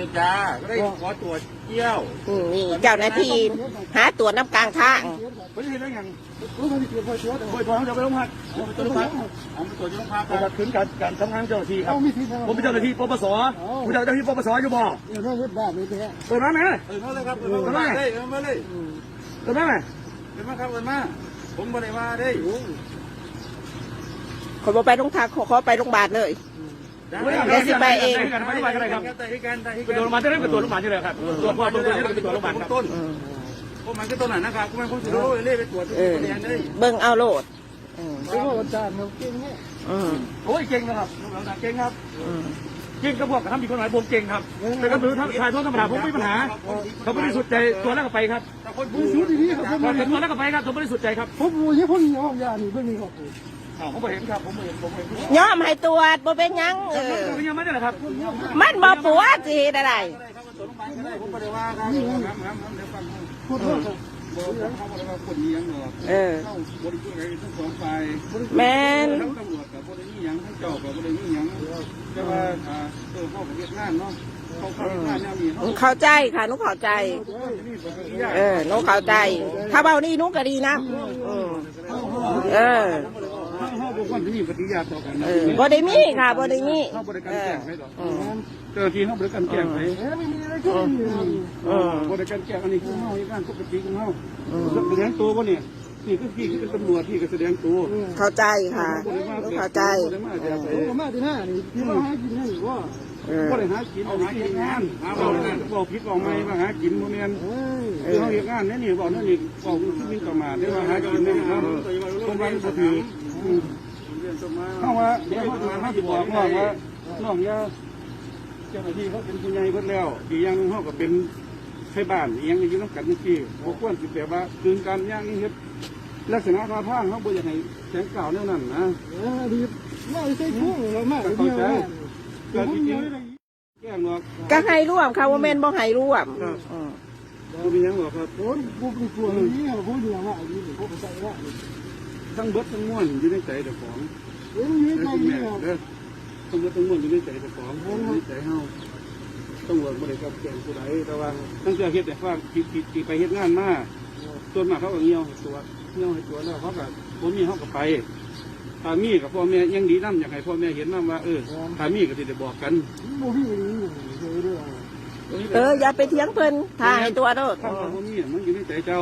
สพยาก็ได้ขอตรวจเยี่ยวอืมนี่เจ้าหน้าที่หาตัวน้ำกลางทางเขาจะเห็นได้ยังรู้มันเกี่ยวกับตัวโอ้ยพอเราไปโรงพักเอาไปตรวจโรงพักเอาไปตรวจโรงพักปฏิบัติถึงการการทำงานเจ้าหน้าที่ครับเอามีที่ผมเป็นเจ้าหน้าที่ปปสผมเจ้าหน้าที่ปปสอยู่บ่เดี๋ยวเราเฮ็ดบ้านนี่แท้เปิดร้านไหนเออมาเลยครับเออมาเลยเออมาเลยเปิดร้านไหนเออมาครับเออมาผมบ่ได้ว่าได้ขอบอกไปโรงทางขอขอไปโรงพยาบาลเลย ได้สิไปเองกันไปกันครับแต่ให้กันแต่ให้ไปกันตรวจโรงพยาบาลจะได้ไปตรวจโรงพยาบาลใช่ไหมครับตรวจความตรวจจะได้ไปตรวจโรงพยาบาลครับต้นพวกมันก็ต้นไหนนะครับพวกมันคงจะรู้เล่ไปตรวจที่เออแดงเลยเบิ่งเอาโลดอืมแล้วก็อาจารย์เราเก่งเนี่ยอืมโอ้ยเก่งนะครับเราเก่งครับอืมเก่งกระบอกกับทำผิดกฎหมายผมเก่งครับ แต่ก็คือถ้าชายท้องธรรมดาผมไม่มีปัญหาเขาไม่ได้สุดใจตัวแล้วก็ไปครับแต่คนมือสูดีๆครับพอถึงตัวแล้วก็ไปครับผมไม่ได้สุดใจครับผมรู้ยี่พ่นห้องยานี่เพิ่งมีครับ ผมไม่เห็นครับผมไม่เห็นผมไม่เห็นยอมให้ตรวจบ่เป็นหยังเออผมยังไม่ได้ครับมันบ่ปวดสิเฮ็ดอะไรผมบ่ได้ว่าครับครับครับเดี๋ยวฟังพูดโทษครับบอกเขาบอกว่าคนนี้ยังหรอกเออ เข้าบริสุทธิ์อะไรทั้งสองฝ่ายแม่น ทั้งตำรวจกับบริสุทธิ์ยังทั้งเจ้ากับบริสุทธิ์ยังแต่ว่าอ่าเออเข้าประเทศงานเนาะเขาเข้าประเทศงานแนวนี้เขาเข้าใจค่ะหนุเข้าใจนี่ปกติยากเออหนุเข้าใจ ถ้าเบานี่หนุก็ดีนะอืมเออ เขาเขาบอกว่าที่นี่ปฏิญาต่อกันนะเออบ่ได้มีค่ะบ่ได้มีเขาบริการเอแจ้องให้หรอกอืมเจ้าที่เขาบริการแจ้งให้เอ้ไม่มีอะไรขึ้นนี่อืมบริการแจ้งอันนี้คือเขาในการปกติของเขาแสดงตัววะเนี่ยนี่คือพี่คือตำรวจที่ก็แสดงตัวเข้าใจค่ะหนุเข้าใจบริมาเดี๋ยวไปผมก็มาที่หน้านี่ที่เราให้กินให้ว่าเออก็เลยหากินเอาหากินงานหาบอกงานบอกผิดบอกไม่ว่าหากินโมเมนเอ้ยคือเขาเรียกงานนี่นี่บอกนั่นนี่บอกที่มีประมาทได้ว่าหากินได้ครับคนวันก็ถือ เข้าว่าเดี๋ยวเขามาเขาจะบอกน้องว่าน้องยาเจ้าหน้าที่เขาเป็นผู้ใหญ่เพิ่นแล้วดียังเขาก็เป็นไทบ้านอีหยังอยู่น้ำกันนี่ที่บกวนสิแบบว่าคืนการย่างนี่เฮ็ดลักษณะท่าทางเขาบ่อยากให้แสงเก่าแนวนั้นนะเออดีมาใส่พุ่งเรามากก็เดีเข้ายวใจก็จริงๆแก้งหรอกก็ให้ร่วมค่ะว่าแม่นบ่ให้ร่วมอืมบ่มีหยังหรอกครับผมบุกตัวนี้ผมอยู่ว่าอยู่ผมใส่ว่า ทั้งเบิดทั้งม้วนอยู่ในใจเจ้าของเอ้ยมีเด้อใจคุณนี่แม่ครับเด้อทั้งเบิดทั้งม้วนอยู่ในใจเจ้าของอยู่ในใจเฮาต้องเวิร์กบ่ได้กับแก่งผู้ใดแต่ว่าตั้งแต่เฮ็ดแต่ฟังที่ที่ที่ไปเฮ็ดงานมาส่วนมากเขาก็เหี่ยวให้ตัวเหี่ยวให้ตัวแล้วเขาก็บ่มีเขาก็ไปถ้ามีกับพ่อแม่ยังดีนํอยากให้พ่อแม่เห็นนํว่าเออถ้ามีก็สิได้บอกกันบุกที่นี่เจอเรื่องเอออย่าไปเถียงเพิ่นถ่ายตัวโดดถ้าว่าบ่มีมันอยู่ในใจเจ้า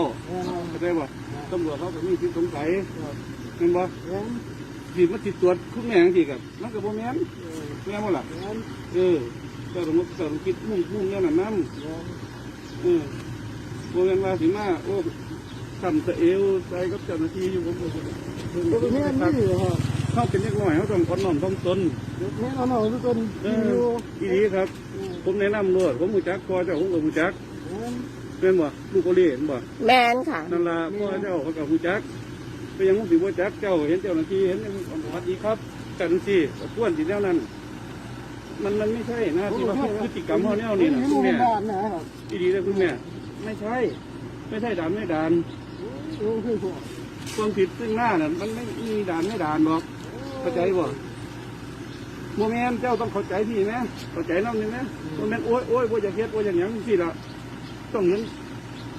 เข้าใจบ่ ตำรวจเขาก็มีที่สงสัยแม่นบ่เอ้ยที่มันติดตรวจคุณแม่จังซี่กับมันก็บ่แม่นแม่นบ่ล่ะเออเจ้าต้องเจ้าต้องคิดมุ่งมุ่งแนวนั้นนำเออบ่แม่นว่าสิมาโอ้ทำสะเอวใส่กับเจ้าหน้าที่อยู่ผมก็บ่ได้เพิ่นตัก็วบ่นี้ได้ครับนี่ฮะเขาเป็นเด็กน้อยเขาต้องอ่อนน้อมถ่อมตนแม่เอาหน่อยทุกคนเออยู่ออีดีครับ ผมแนะนำด้วยผมรู้จักพ่อเจ้าผมก็รู้จัก แม่นบ่ลูกโอเล่เห็นบ่แม่นค่ะ นั่นล่ะพ่อเจ้าเขาก็รู้จักก็ยังสิบ่จักเจ้าเห็นเจ้าหน้าที่เห็นสวัสดีครับกันสิควรสิแนวนั้น มันมันไม่ใช่นะที่ว่าพฤติกรรมเฮาแนวนี้นะคุณแม่บ้านนะครับอีดีเลยคุณแม่ไม่ใช่ ไม่ใช่ด่านไม่ด่านโอ้คือพวกความผิดซึ่งหน้าน่ะมันไม่มีด่านไม่ด่านหรอกเข้าใจบ่โมเมนเจ้าต้องเข้าใจพี่ไหมเข้าใจน้องนี่ไหมโมเมนโอ้ยโอ้ยโอ้ยอยากเฮ็ดโอ้ยอย่างหยังสิละ ต้องเห็น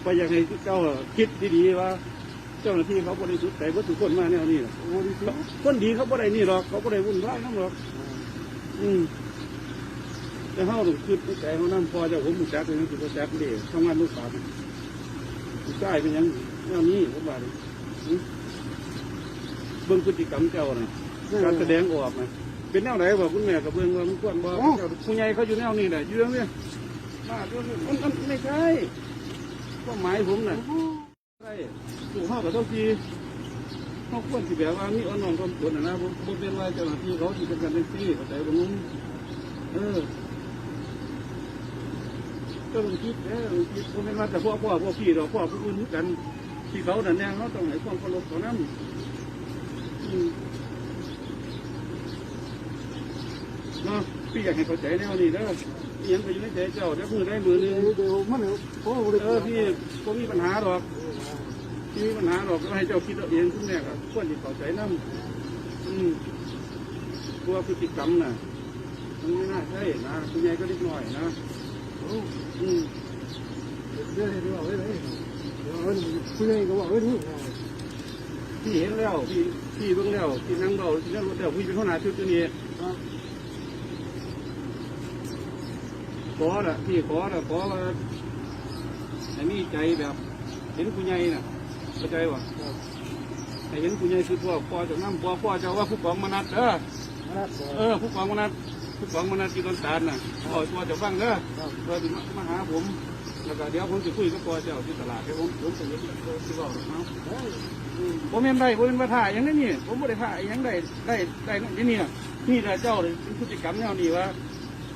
ไปอยากให้เจ้าคิดดีๆว่า เจ้าหน้าที่เขาบริสุทธิ์ใจว่าทุกคนมาแนวนี้ล่ะโอ้ดีสิคนดีเขาบ่ได้นี่หรอกเขาบ่ได้วุ่นวายน้ำหรอก อืมแต่เขาต้องคิดในใจเขาน้ำพอเจ้าผมมุจักเลยนะคือว่าจักเดีทำงานลูกสาวผู้ชายเป็นหยังแนวนี้ผมว่าดิอืมเบิ่งพฤติกรรมเจ้าน่ะการแสดงออกนะเป็นแนวไหนบอกคุณแม่กับเบิ่งว่ามันควรบอกผู้ใหญ่เขาอยู่แนวนี้แหละอยู่เรื่องนี้ มาเรื่องนี้มันมันไม่ใช่ก็หมายผมน่ะใช่ถูกเข้ากับเท่าทีเขาควรที่แบบว่ามีอ่อนน้อมถ่อมตนนะผมผมเป็นว่าเจ้าหน้าที่เขาที่เป็นการเป็นที่เข้าใจผมนุ่มเออก็ต้องคิดเออต้องคิดผมเป็นว่าแต่พ่อพ่อพ่อพี่เราพ่อผู้อื่นกันที่เขาแต่นแนงเขาต้องให้ความเคารพเขานั่นอืม เนาะ พี่อยากให้เข้าใจแนวนี้เด้ออิหยังไปอยู่ในใจเจ้าเดี๋ยวมือได้มือหนึงเดี๋ยวมันโอ้โหเออพี่ผมมีปัญหาหรอกพี่มีปัญหาหรอกก็ให้เจ้าคิดเอาเองคุณแม่ครับควรจะเข้าใจน้ำอืมตัวพฤติกรรมน่ะมันไม่น่าใช่นะคุณยายก็เล็กน้อยนะอืมเดี๋ยวเดี๋ยวเอาไว้เลยเดี๋ยวเอาคุยกันก็ว่าไว้นี่พี่เห็นแล้วพี่พี่เบิ่งแล้วพี่นั่งเบาพี่นั่งรถแล้วพี่เป็นหัวหน้าชุดตัวนี้ ขอละพี่ขอละขอว่าให้มีใจแบบ เห็นผู้ใหญ่น่ะเข้าใจวะให้เห็นผู้ใหญ่คือพ่อพ่อจากน้ำพ่อพ่อเจ้าว่าผู้กองมนัดเด้อครับเออผู้กองมนัดผู้กองมนัดที่ต้นตาลน่ะพ่อพ่อจะฟังเด้อเพื่อที่มาหาผมแล้วก็เดี๋ยวผมจะคุยกับพ่อเจ้าที่ตลาดให้ผมผมจะเห็นที่บอกเนาะผมเห็นได้ผมเป็นประธานอย่างนี้นี่ผมไม่ได้ท่าอย่างได้ได้ได้นี่นี่นะนี่แหละเจ้าเลยเป็นพฤติกรรมแนวนี้ว่า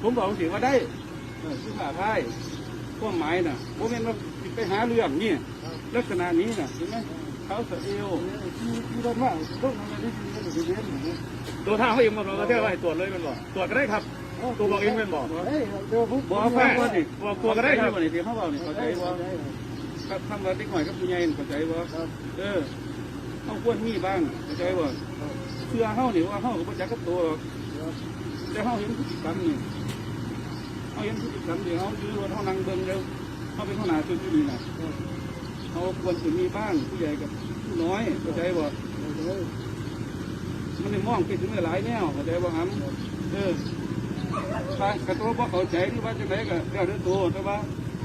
ผมบอกสิว่าได้เออ คือผ่าพายความหมายน่ะผมเห็นว่าไปหาเรื่องนี่ลักษณะนี้น่ะเห็นไหมเขาสะเอวที่ที่ด้านว่าต้องทำอะไรที่ที่ที่ที่ที่ตัวท่าเขาเองมาบอกว่าเท่าไหร่ตรวจเลยเป็นบอกตรวจก็ได้ครับตัวบอกเองเป็นบอกบอกฟังว่านี่บอกตัวก็ได้ครับนี่ที่เขาบอกนี่เข้าใจว่าครับทำว่าติ๊กหน่อยกับผู้ใหญ่เข้าใจว่าเออเขาควรมีบ้างเข้าใจว่าเชื่อเขาเนี่ยว่าเขาก็บ่จักกับตัวแต่เขาเห็นพฤติกรรมนี่ เขาเห็นพฤติกรรมเดี๋ยวเขายืนรถเขานั่งเบิ่งเร็วเขาเป็นขนาดจุดนี้นะเขาควรจะมีบ้างผู้ใหญ่กับผู้น้อยเข้าใจบ่มันในมองไปถึงหลายแนวเข้าใจบ่ครับเออถ้ากระตัวบ่เข้าใจหรือว่าจังไดก็เรื่องตัวแต่ว่า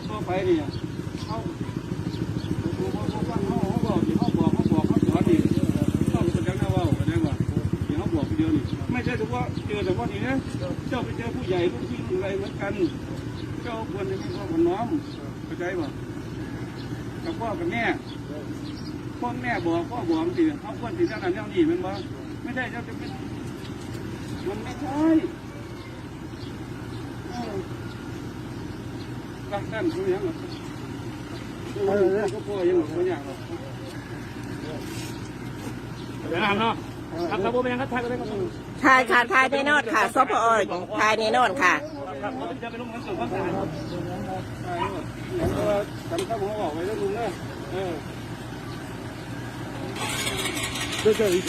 ตัวไปนี่เขา เฉพาะเจอแต่ว่านี่นะเจ้าไปเจอผู้ใหญ่ผู้ที่อะไรเหมือนกัน เจ้าควรจะมีความขน้อมเข้าใจป่ะกับพ่อกับแม่พ่อแม่บอกพ่อบอกสิเขาควรสิเจ้านั้นเจ้านี่มันบ่ไม่ได้เจ้าจะเป็นมันไม่ใช่เออรักท่านคือยังหรอเออก็พ่อยังหรอกพ่อยังหรอกเดี๋ยวนะครับเนาะ ครับครับผมยังครับทางก็ได้ครัทายค่ะทายในนอนค่ะซอพอทายในนอดค่ะครับผมจะไปลงทั้งส่วนทั้งสายครับจำข้าวหัวออกไปแล้วลุงเนี่ยเออเจ้าเจ้าอีก